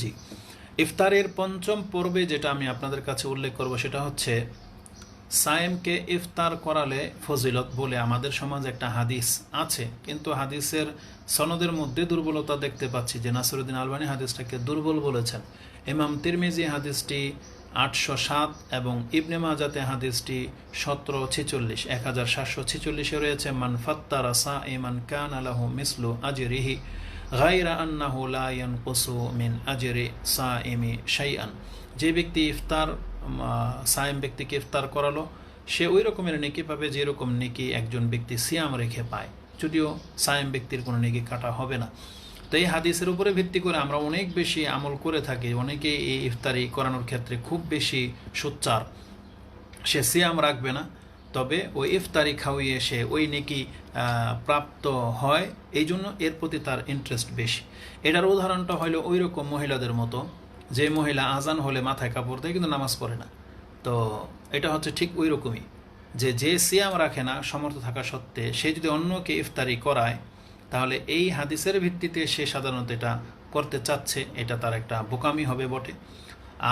জি। ইফতারের পঞ্চম পর্বে যেটা আমি আপনাদের কাছে উল্লেখ করব সেটা হচ্ছে, সায়েমকে ইফতার করালে ফজিলত বলে আমাদের সমাজে একটা হাদিস আছে, কিন্তু হাদিসের সনদের মধ্যে দুর্বলতা দেখতে পাচ্ছি যে নাসরুদ্দিন আলবানী হাদিসটাকে দুর্বল বলেছেন। ইমাম তিরমিজি হাদিসটি আটশো সাত এবং ইবনে মাজাতে হাদিসটি সতেরো ছেচল্লিশ, এক হাজার সাতশো ছেচল্লিশে রয়েছে, মান ফাত্তারা সা ইমান কান আলাহু মিসলু আজিরিহি। গাইরা আন্নাহু লা ইয়ানকুসু মিন আজরি সাইমি শাইআন। যে ব্যক্তি ইফতার সায়েম ব্যক্তিকে ইফতার করালো, সে ওই রকমের নেকি পাবে যেরকম নেকি একজন ব্যক্তি সিয়াম রেখে পায়। যদিও সায়েম ব্যক্তির কোনো নেকি কাটা হবে না। তো এই হাদিসের উপরে ভিত্তি করে আমরা অনেক বেশি আমল করে থাকি, অনেকে এই ইফতারি করানোর ক্ষেত্রে খুব বেশি সোচ্চার। সে সিয়াম রাখবে না তবে ওই ইফতারি খাওয়িয়ে সে ওই নেকি প্রাপ্ত হয় এই জন্য এর প্রতি তার ইন্টারেস্ট বেশি। এটার উদাহরণটা হলো ওই রকম মহিলাদের মতো, যে মহিলা আজান হলে মাথায় কাপড় দেয় কিন্তু নামাজ পড়ে না। তো এটা হচ্ছে ঠিক ওই রকমই যে যে সিয়াম রাখে না, সমর্থ থাকা সত্ত্বে সে যদি অন্যকে ইফতারি করায়, তাহলে এই হাদিসের ভিত্তিতে সে সাধারণত এটা করতে চাচ্ছে, এটা তার একটা বোকামি হবে বটে।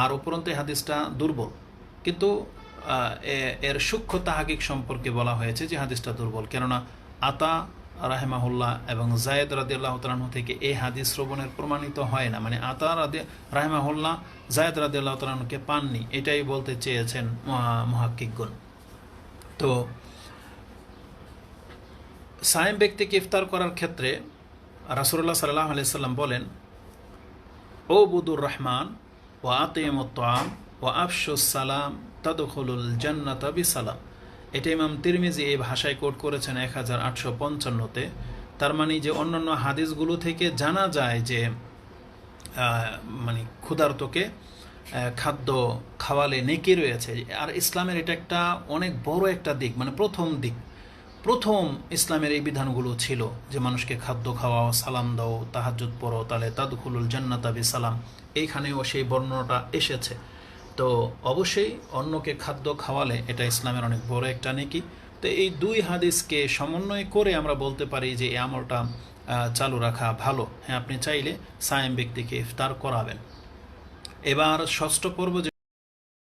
আর উপরন্ত হাদিসটা দুর্বল। কিন্তু এর সূক্ষ্ম তাহাকিক সম্পর্কে বলা হয়েছে যে হাদিসটা দুর্বল। কেননা আতা রাহেমাহুল্লাহ এবং জায়েদ রাদিয়াল্লাহ তালাহু থেকে এই হাদিস শ্রবণের প্রমাণিত হয় না। মানে আতা রাদে, রাহেমাহুল্লাহ, জায়েদ রাদিয়াল্লাহ তালাহুকে পাননি, এটাই বলতে চেয়েছেন মহা- মহাক্কিকগণ। তো সায়েম ব্যক্তিকে ইফতার করার ক্ষেত্রে রাসুল্লাহ সাল্লাহ আলাইসাল্লাম বলেন ও বুদুর রহমান ও আতিমতাম ও আফসুস সালাম তদখলুল জান্নাত সালাম এটা ইমাম তিরমিজি এই ভাষায় কোট করেছেন এক হাজার আটশো পঞ্চান্নতে। তার মানে যে অন্যান্য হাদিসগুলো থেকে জানা যায় যে মানে ক্ষুধার্তকে খাদ্য খাওয়ালে নেকি রয়েছে। আর ইসলামের এটা একটা অনেক বড় একটা দিক মানে প্রথম দিক। প্রথম ইসলামের এই বিধানগুলো ছিল যে মানুষকে খাদ্য খাওয়াও, সালাম দাও তাহাজুদ পড়ো, তাহলে তাদুখুলুল জান্নাতাবি সালাম এইখানেও সেই বর্ণনাটা এসেছে। তো অবশ্যই অন্যকে খাদ্য খাওয়ালে এটা ইসলামের অনেক বড় একটা নেকি। তো এই দুই হাদিসকে সমন্বয় করে আমরা বলতে পারি যে এই আমলটা চালু রাখা ভালো। হ্যাঁ আপনি চাইলে সায়েম ব্যক্তিকে ইফতার করাবেন। এবার ষষ্ঠ পর্ব